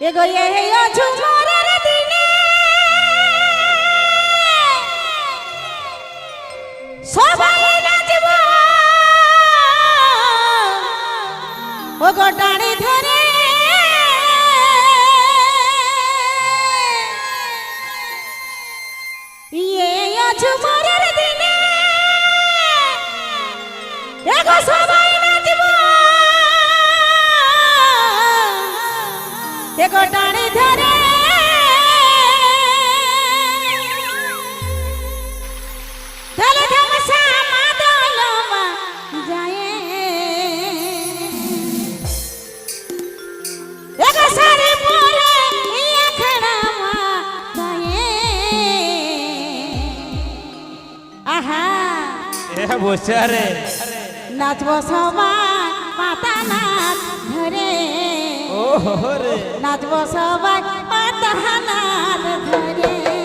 এগো এই ঝুমরের দিনে। সবাই নাচব। ও গো ধরে। ইয়ে ঝুমরের দিনে। এগো সবাই যায়। আহা। এ বসে রে। নাচবো সবাই পাতা নাচ ধরে। নাচবো সবাই পাতা নাচ ধরে